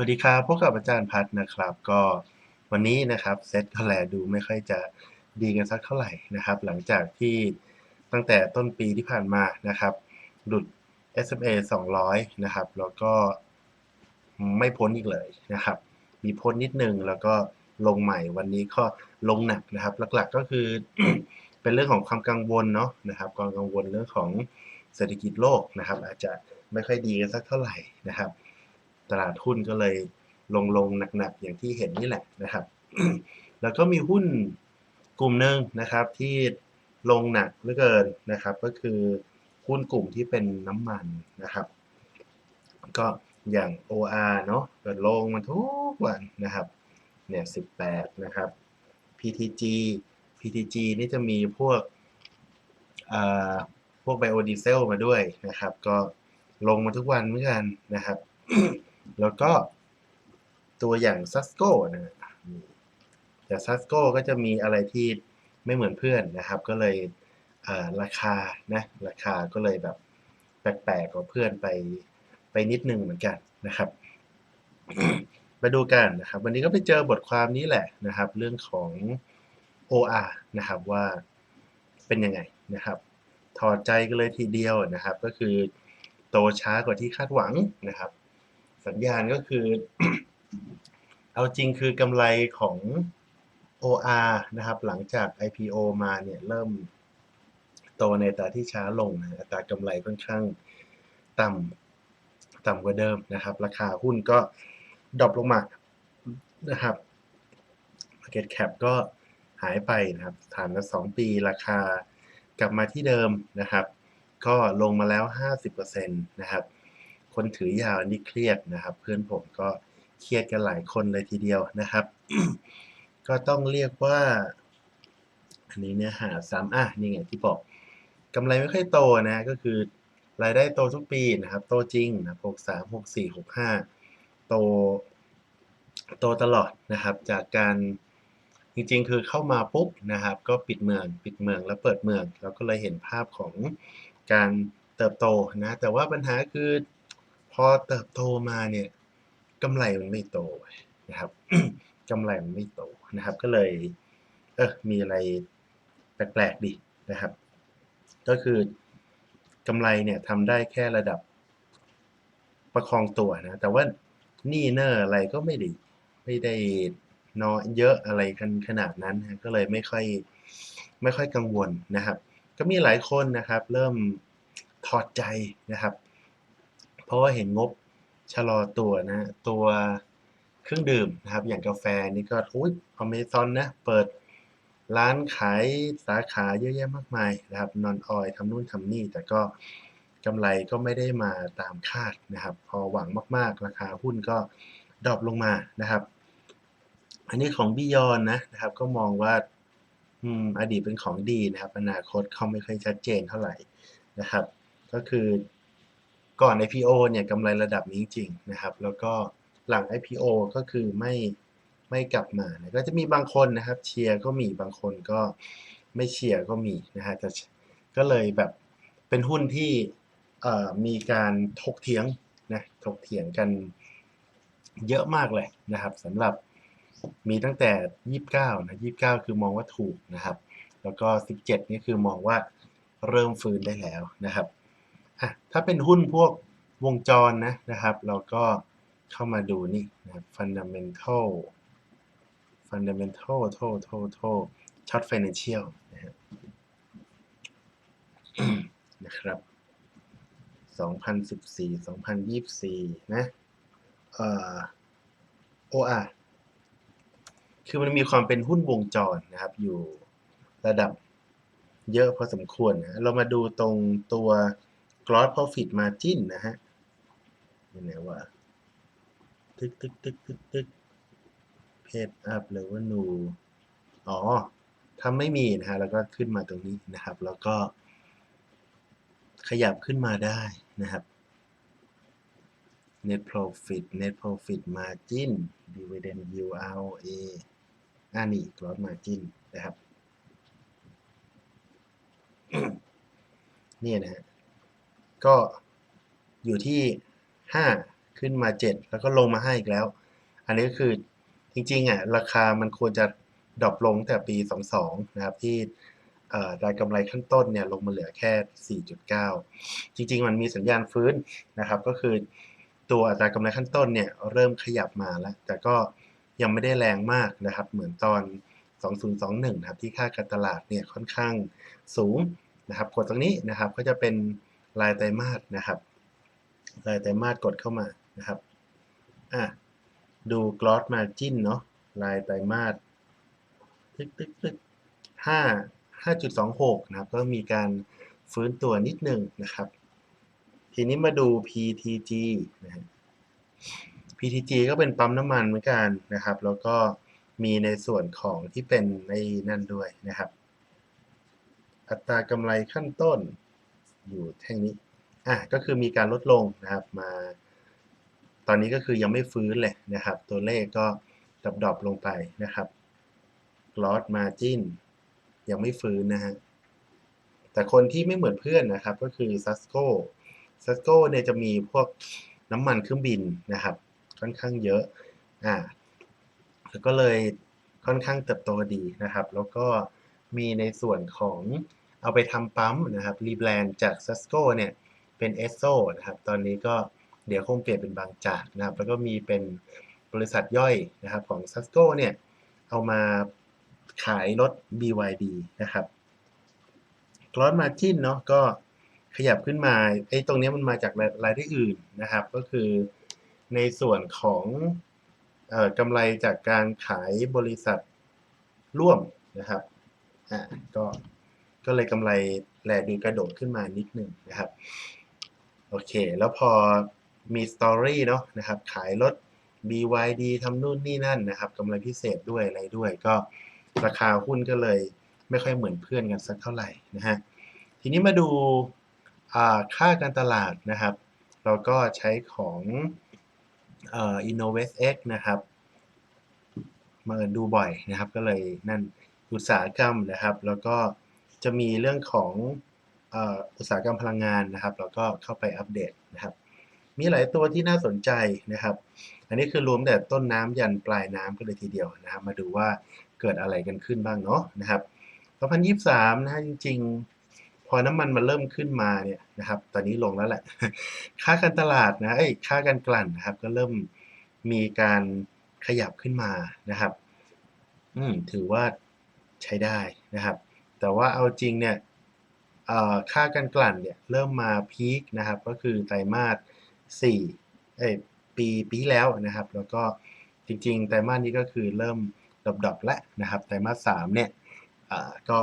สวัสดีครับพบกับอาจารย์พัฒน์นะครับ ก็วันนี้นะครับเซตก็แลดูไม่ค่อยจะดีกันสักเท่าไหร่นะครับ หลังจากที่ตั้งแต่ต้นปีที่ผ่านมานะครับ หลุด SMA 200 นะครับ แล้วก็ไม่พ้นอีกเลยนะครับ มีพ้นนิดนึงแล้วก็ลงใหม่วันนี้ก็ลงหนักนะครับ หลักๆก็คือเป็นเรื่องของความกังวลเนาะนะครับความกังวลเรื่องของเศรษฐกิจโลกนะครับ อาจจะไม่ค่อยดีกันสักเท่าไหร่นะครับ ตลาดหุ้นก็เลยลงลงหนักๆ อย่างที่เห็นนี่แหละนะครับ แล้วก็มีหุ้นกลุ่มหนึ่งนะครับที่ลงหนักเหลือเกินนะครับ ก็คือหุ้นกลุ่มที่เป็นน้ำมันนะครับ ก็อย่าง OR เนาะเกิดลงมาทุกวันนะครับเนี่ย18 นะครับ PTG PTG นี่จะมีพวกอ่าพวกไบโอดีเซลมาด้วยนะครับ ก็ลงมาทุกวันเหมือนกันนะครับ แล้วก็ตัวอย่างซัสโกนะฮะแต่ซัสโกก็จะมีอะไรที่ไม่เหมือนเพื่อนนะครับ ก็เลยราคานะราคาก็เลยแบบแปลกๆกว่าเพื่อนไปไปนิดนึงเหมือนกันนะครับมาดูกันนะครับ วันนี้ก็ไปเจอบทความนี้แหละนะครับ เรื่องของ OR นะครับว่าเป็นยังไงนะครับถอดใจกันเลยทีเดียวนะครับ ก็คือโตช้ากว่าที่คาดหวังนะครับ สัญญาณก็คือ เอาจริงคือกำไรของ OR นะครับ หลังจาก IPO มาเนี่ยเริ่มโตในตาที่ช้าลงนะอัตรากำไรค่อนข้างต่ำต่ำกว่าเดิมนะครับ ราคาหุ้นก็ดรอปลงมานะครับ Market Cap ก็หายไปนะครับผ่านมา2ปีราคากลับมาที่เดิมนะครับ ก็ลงมาแล้ว 50%นะครับ คนถือยาวนี่เครียดนะครับ เพื่อนผมก็เครียดกันหลายคนเลยทีเดียวนะครับ ก็ต้องเรียกว่า อันนี้เนื้อหาซ้ำอะนี่ไงที่บอกกำไรไม่ค่อยโตนะ ก็คือรายได้โตทุกปีนะครับ โตจริงนะ63 64 65โต โตตลอดนะครับ จากการจริงๆ คือเข้ามาปุ๊บนะครับ ก็ปิดเมือง ปิดเมืองแล้วเปิดเมือง เราก็เลยเห็นภาพของการเติบโตนะ แต่ว่าปัญหาคือ อเติบโตมาเนี่ยกำไรมันไม่โตนะครับกำไรมันไม่โตนะครับ ก็เลยเออมีอะไรแปลกๆดีนะครับ ก็คือกำไรเนี่ยทำได้แค่ระดับประคองตัวนะ แต่ว่านี่เนอร์อะไรก็ไม่ได้ไม่ได้น้อยเยอะอะไรกันขนาดนั้นนะก็เลยไม่ค่อยไม่ค่อยกังวลนะครับ ก็มีหลายคนนะครับ เริ่มถอดใจนะครับ เพราะว่าเห็นงบชะลอตัวนะตัวเครื่องดื่มนะครับ อย่างกาแฟนี่ก็อุ้ยอเมซอนนะเปิดร้านขายสาขาเยอะแยะมากมายนะครับนอนออยทำนู่นทำนี่ แต่ก็กำไรก็ไม่ได้มาตามคาดนะครับ พอหวังมากๆ ราคาหุ้นก็ดรอปลงมานะครับ อันนี้ของบิยอนนะนะครับ ก็มองว่าอืมอดีตเป็นของดีนะครับ อนาคตเขาไม่ค่อยชัดเจนเท่าไหร่นะครับ ก็คือ ก่อน IPO เนี่ยกำไรระดับนี้จริงๆนะครับ แล้วก็หลัง IPO ก็คือไม่ไม่กลับมานะก็จะมีบางคนนะครับเชียร์ก็มีบางคนก็ไม่เชียร์ก็มีนะฮะแต่ก็เลยแบบเป็นหุ้นที่มีการถกเถียงนะถกเถียงกันเยอะมากเลยนะครับสำหรับมีตั้งแต่ 29นะ29 คือมองว่าถูกนะครับ แล้วก็ 17 นี่คือมองว่าเริ่มฟื้นได้แล้วนะครับ อะถ้าเป็นหุ้นพวกวงจรนะนะครับ เราก็เข้ามาดูนี่นะครับ fundamental fundamental โทโทโท short financial นะครับนะครับ 2014 2024 นะเอ่อ OR คือมันมีความเป็นหุ้นวงจรนะครับ อยู่ระดับเยอะพอสมควรนะเรามาดูตรงตัว gross profit margin นะฮะยังไงวะตึกตึกตึกตึกตึกเพจอัพเลยว่านูอ๋อถ้าไม่มีนะฮะแล้วก็ขึ้นมาตรงนี้นะครับ แล้วก็ ขยับขึ้นมาได้นะครับ net profit net profit margin dividend yield ROA อ่านี่ gross margin นะครับ เนี่ยนะฮะ ก็อยู่ที่ขึ้นมา 7 แล้วก็ลงมา5อีกแล้ว อันนี้ก็คือจริงๆอะราคามันควรจะดรอปลงแต่ปี 22 นะครับ ที่รายกำไรขั้นต้นเนี่ยลงมาเหลือแค่ 4.9 จริง ๆ มันมีสัญญาณฟื้นนะครับ ก็คือตัวอัตรากำไรขั้นต้นเนี่ยเริ่มขยับมาแล้ว แต่ก็ยังไม่ได้แรงมากนะครับ เหมือนตอน 2021 นะครับ ที่ค่าการตลาดเนี่ยค่อนข้างสูงนะครับกดตรงนี้นะครับก็จะเป็น รายไตรมาสนะครับรายไตรมาสกดเข้ามานะครับอะดู gross margin เนาะรายไตรมาสตึกตึกตึกห้าห้าจุดสองหกนะครับ ก็มีการฟื้นตัวนิดหนึ่งนะครับ ทีนี้มาดู PTG นะฮะ PTG ก็เป็นปั๊มน้ำมันเหมือนกันนะครับ แล้วก็มีในส่วนของที่เป็นในนั่นด้วยนะครับ อัตรากำไรขั้นต้น อยู่แท่งนี้อะก็คือมีการลดลงนะครับมา ตอนนี้ก็คือยังไม่ฟื้นเลยนะครับ ตัวเลขก็ดรอปดรอปลงไปนะครับ gross margin ยังไม่ฟื้นนะฮะแต่คนที่ไม่เหมือนเพื่อนนะครับ ก็คือ Sasco Sasco เนี่ยจะมีพวกน้ำมันเครื่องบินนะครับ ค่อนข้างเยอะอ่าแล้วก็เลยค่อนข้างเติบโตดีนะครับ แล้วก็มีในส่วนของ เอาไปทำปั๊มนะครับรีแบรนด์จาก Sasco เนี่ยเป็น Esso นะครับตอนนี้ก็เดี๋ยวคงเปลี่ยนเป็นบางจากนะครับ แล้วก็มีเป็นบริษัทย่อยนะครับของ Sasco เนี่ยเอามาขายรถ BYD นะครับ gross margin เนาะก็ขยับขึ้นมาไอ้ตรงนี้มันมาจากรายรายได้อื่นนะครับ ก็คือในส่วนของเอ่อกำไรจากการขายบริษัทร่วมนะครับอ่าก็ ก็เลยกำไรแลดูกระโดดขึ้นมานิดหนึ่งนะครับโอเค แล้วพอมีสตอรี่เนาะนะครับขายรถ BYD ทำนู่นนี่นั่นนะครับกำไรพิเศษด้วยอะไรด้วย ก็ราคาหุ้นก็เลยไม่ค่อยเหมือนเพื่อนกันสักเท่าไหร่นะฮะทีนี้มาดูค่าการตลาดนะครับ เราก็ใช้ของอ InnovestX นะครับมาดูบ่อยนะครับ ก็เลยนั่นอุตสาหกรรมนะครับ แล้วก็ จะมีเรื่องของอุตสาหกรรมพลังงานนะครับ แล้วก็เข้าไปอัปเดตนะครับ มีหลายตัวที่น่าสนใจนะครับ อันนี้คือรวมแต่ต้นน้ำยันปลายน้ำกันเลยทีเดียวนะครับ มาดูว่าเกิดอะไรกันขึ้นบ้างเนาะนะครับ2023นะฮะจริง ๆ พอน้ำมันมันเริ่มขึ้นมาเนี่ยนะครับ ตอนนี้ลงแล้วแหละ ค่าการตลาดนะเอ้ค่าการกลั่นนะครับ ก็เริ่มมีการขยับขึ้นมานะครับ อืมถือว่าใช้ได้นะครับ แต่ว่าเอาจริงเนี่ยค่าการกลั่นเนี่ยเริ่มมาพีคนะครับก็คือไตรมาส4เอ้ปีปีแล้วนะครับ แล้วก็จริงๆไตรมาสนี้ก็คือเริ่มดรอปๆแล้วนะครับไตรมาส3เนี่ยก็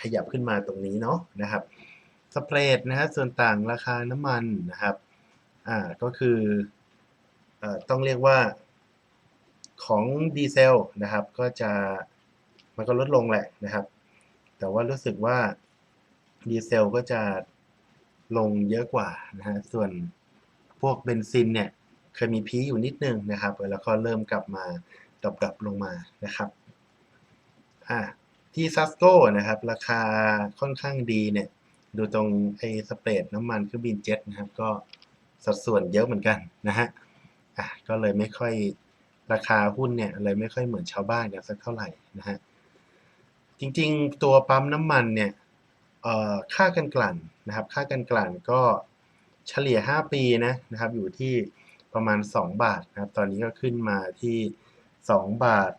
ขยับขึ้นมาตรงนี้เนาะนะครับสเปรดนะฮะส่วนต่างราคาน้ำมันนะครับอ่าก็คืออต้องเรียกว่าของดีเซลนะครับก็จะมันก็ลดลงแหละนะครับ แต่ว่ารู้สึกว่าดีเซลก็จะลงเยอะกว่านะฮะ ส่วนพวกเบนซินเนี่ย เคยมีพีอยู่นิดนึงนะครับ แล้วก็เริ่มกลับมาดรอปๆลงมานะครับ อ่าที่ซัสโกนะครับ ราคาค่อนข้างดีเนี่ย ดูตรงไอ้สเปรดน้ำมันเครื่องบินเจ็ตนะครับ ก็สัดส่วนเยอะเหมือนกันนะฮะ อะก็เลยไม่ค่อยราคาหุ้นเนี่ยเลยไม่ค่อยเหมือนชาวบ้านกันสักเท่าไหร่นะฮะ จริงๆ ตัวปั๊มน้ำมันเนี่ยค่ากันกลั่นนะครับ ค่ากันกลั่นก็เฉลี่ย 5 ปีนะนะครับ อยู่ที่ประมาณ 2 บาทนะครับ ตอนนี้ก็ขึ้นมาที่ 2 บาท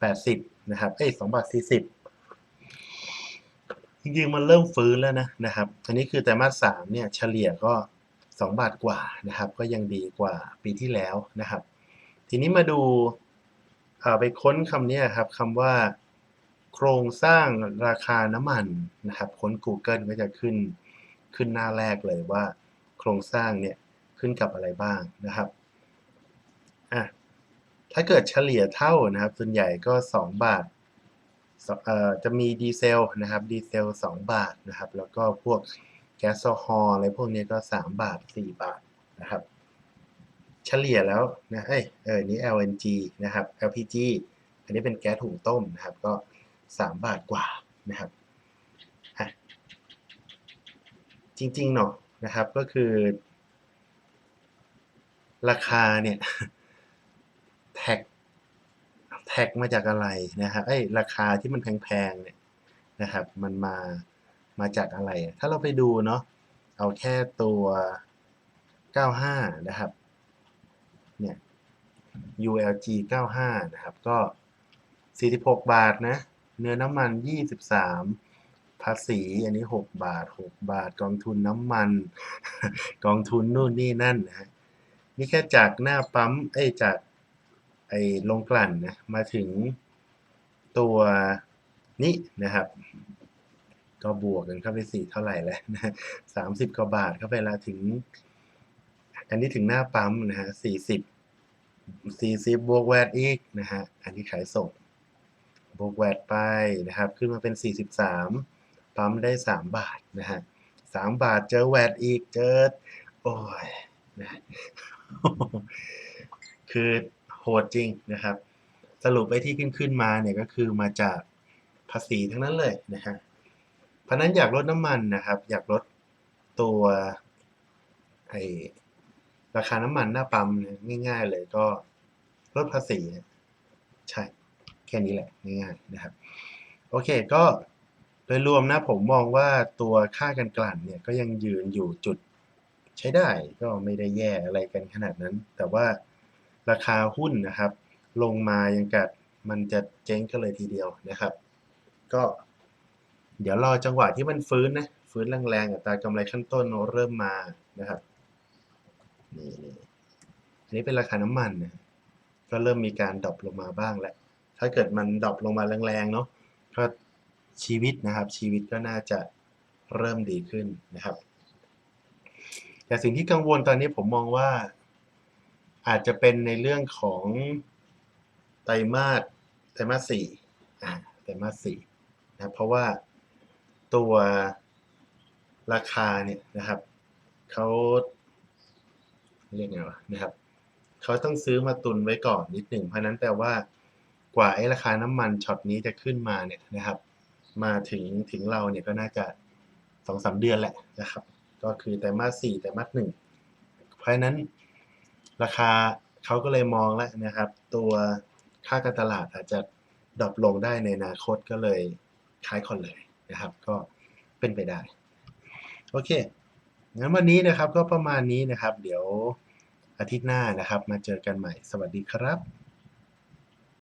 80 นะครับ เอ้ย2บาท 40 จริงๆ มันเริ่มฟื้นแล้วนะนะครับ อันนี้คือไตรมาส3เนี่ยเฉลี่ยก็ 2 บาทกว่านะครับ ก็ยังดีกว่าปีที่แล้วนะครับ ทีนี้มาดูไปค้นคำนี้ครับคำว่า โครงสร้างราคาน้ำมันนะครับค้น Google ก็จะขึ้นขึ้นหน้าแรกเลยว่า โครงสร้างเนี่ยขึ้นกับอะไรบ้างนะครับอะถ้าเกิดเฉลี่ยเท่านะครับ ส่วนใหญ่ก็ 2 บาทเอ่อจะมีดีเซลนะครับดีเซล 2 บาทนะครับ แล้วก็พวกแก๊สโซฮอลอะไรพวกนี้ก็ 3 บาท 4 บาทนะครับ เฉลี่ยแล้วนะเอ้ยเออนี้ LNG นะครับ LPG อันนี้เป็นแก๊สหุงต้มนะครับก็ 3 บาทกว่านะครับจริงๆเนาะนะครับก็คือ ราคาเนี่ยแท็กแท็กมาจากอะไรนะครับไอ้ราคาที่มันแพงๆเนี่ยนะครับ มันมามาจากอะไร ถ้าเราไปดูเนาะเอาแค่ตัว 95 นะครับเนี่ย ULG 95 นะครับ ก็ 46 บาทนะ เนื้อน้ำมัน 23 ภาษีอันนี้ 6 บาท 6 บาท กองทุนน้ำมัน กองทุนนู่นนี่นั่นนะฮะนี่แค่จากหน้าปั๊มเอ้จากไอ้โรงกลั่นนะมาถึงตัวนี้นะครับ ก็บวกกันเข้าไปสี่เท่าไหร่แล้วนะสามสิบกว่าบาทเข้าไปละถึง อันนี้ถึงหน้าปั๊มนะฮะสี่สิบสี่สิบบวกแวดอีกนะฮะอันนี้ขายส่ง บวกแวดไปนะครับ ขึ้นมาเป็นสี่สิบสามปั๊มได้สามบาทนะฮะสามบาทเจอแวดอีกเจอ โอ้ยนะคือโหดจริงนะครับ สรุปไอ้ที่ขึ้นขึ้นมาเนี่ยก็คือมาจากภาษีทั้งนั้นเลยนะฮะเพราะนั้นอยากลดน้ำมันนะครับ อยากลดตัวไอราคาน้ำมันหน้าปั๊มง่าย ๆ เลยก็ลดภาษี ใช่ แค่นี้แหละง่ายๆนะครับโอเคก็โดยรวมนะผมมองว่าตัวค่ากันกลั่นเนี่ยก็ยังยืนอยู่จุดใช้ได้ก็ไม่ได้แย่อะไรกันขนาดนั้น แต่ว่าราคาหุ้นนะครับ ลงมายังกัดมันจะเจ๊งกันเลยทีเดียวนะครับ ก็เดี๋ยวรอจังหวะที่มันฟื้นนะฟื้นแรงๆอัตรากำไรขั้นต้นเริ่มมานะครับนี่นี่อันนี้เป็นราคาน้ำมันนะก็เริ่มมีการดรอปลงมาบ้างแล้ว ถ้าเกิดมันดรอปลงมาแรงๆเนาะก็ชีวิตนะครับ ชีวิตก็น่าจะเริ่มดีขึ้นนะครับ แต่สิ่งที่กังวลตอนนี้ผมมองว่าอาจจะเป็นในเรื่องของไตรมาสไตรมาสสี่อ่าไตรมาสสี่นะเพราะว่าตัวราคาเนี่ยนะครับเขาเรียกไงวะนะครับเขาต้องซื้อมาตุนไว้ก่อนนิดหนึ่งเพราะนั้นแปลว่า กว่าไอ้ราคาน้ำมันช็อตนี้จะขึ้นมาเนี่ยนะครับ มาถึงถึงเราเนี่ยก็น่าจะสองสามเดือนแหละนะครับ ก็คือไตรมาสสี่ไตรมาหนึ่งเพราะฉะนั้นราคาเขาก็เลยมองแล้วนะครับ ตัวค่าการตลาดอาจจะดรอปลงได้ในอนาคตก็เลยขายคอนเลยนะครับ ก็เป็นไปได้ โอเคงั้นวันนี้นะครับก็ประมาณนี้นะครับ เดี๋ยวอาทิตย์หน้านะครับ มาเจอกันใหม่สวัสดีครับ